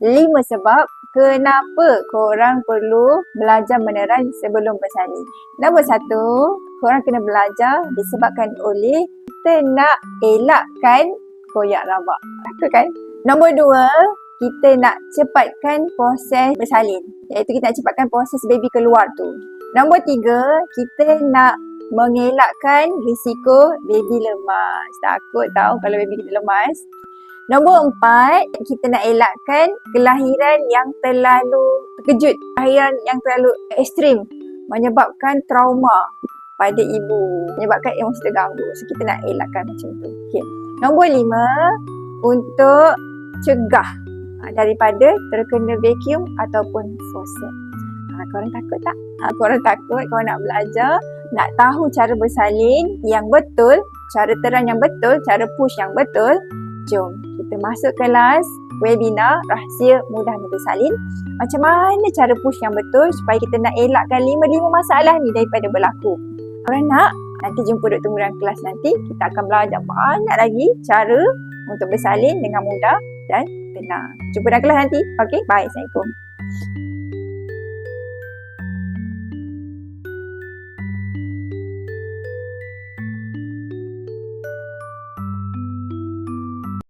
Lima sebab kenapa korang perlu belajar meneran sebelum bersalin. Nombor satu, korang kena belajar disebabkan oleh kita nak elakkan koyak rabak. Takut kan? Nombor dua, kita nak cepatkan proses bersalin. Iaitu kita nak cepatkan proses baby keluar tu. Nombor tiga, kita nak mengelakkan risiko baby lemas. Takut tahu kalau baby kita lemas. Nombor empat, kita nak elakkan kelahiran yang terlalu terkejut. Kelahiran yang terlalu ekstrim menyebabkan trauma pada ibu. Menyebabkan emosi terganggu. So, kita nak elakkan macam tu. Okay. Nombor lima, untuk cegah ha, daripada terkena vacuum ataupun faucet. Ha, korang takut tak? Ha, korang takut korang nak belajar, nak tahu cara bersalin yang betul, cara terang yang betul, cara push yang betul. Jom kita masuk kelas webinar rahsia mudah bersalin. Macam mana cara push yang betul supaya kita nak elakkan lima-lima masalah ni daripada berlaku. Korang nak? Nanti jumpa Dr. Murang kelas nanti. Kita akan belajar banyak lagi cara untuk bersalin dengan mudah dan tenang. Jumpa dalam kelas nanti. Okay, bye. Assalamualaikum.